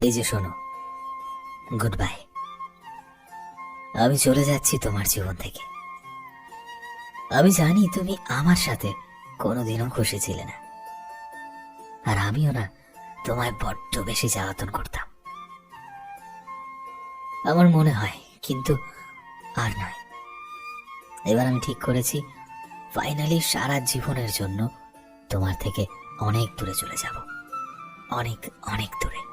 এই যে শোনো। গুড বাই আমি চলে যাচ্ছি তোমার জীবন থেকে। আমি জানি তুমি আমার সাথে কোনোদিনও খুশি ছিলে না। আর আমিও না, তোমায় বড্ড বেশি জ্বালাতন করতাম। আমার মনে হয়, কিন্তু আর নয়। এবার আমি ঠিক করেছি ফাইনালি সারা জীবনের জন্য তোমার থেকে অনেক দূরে চলে যাব। অনেক অনেক দূরে।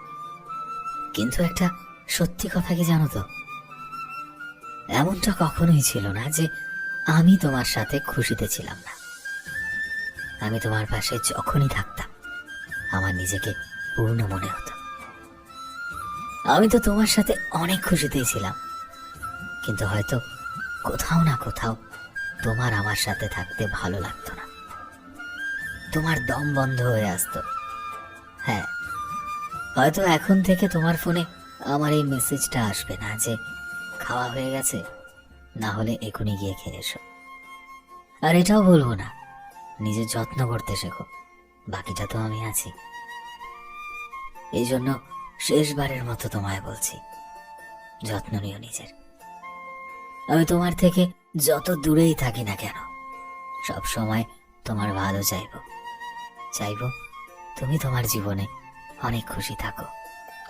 কিন্তু একটা সত্যি কথা কি জানো তো? এমনটা কখনোই ছিল না যে আমি তোমার সাথে খুশিতে ছিলাম না। আমি তোমার পাশে যখনই থাকতাম, আমার নিজেকে পূর্ণ মনে হতো। আমি তো তোমার সাথে অনেক খুশিতেই ছিলাম, কিন্তু হয়তো কোথাও না কোথাও তোমার আমার সাথে থাকতে ভালো লাগতো না। তোমার দম বন্ধ হয়ে আসতো। হ্যাঁ হয়তো এখন থেকে তোমার ফোনে আমার এই মেসেজটা আসবে না যে খাওয়া হয়ে গেছে, না হলে এখনই গিয়ে খেয়ে এসো। আর এটাও বলব না, নিজের যত্ন করতে শেখো, বাকিটা তো আমি আছি। এই জন্য শেষবারের মতো তোমায় বলছি, যত্ন নিও নিজের। আমি তোমার থেকে যত দূরেই থাকি না কেন সব সময় তোমার ভালো চাইব। চাইব তুমি তোমার জীবনে অনেক খুশি থাকো,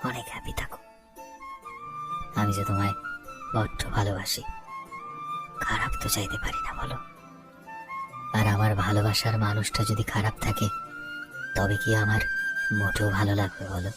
অনেক হ্যাপি থাকো। আমি যে তোমায় বড্ড ভালোবাসি, খারাপ তো চাইতে পারি না, বলো। আর আমার ভালোবাসার মানুষটা যদি খারাপ থাকে, তবে কি আমার মোটেও ভালো লাগবে, বলো?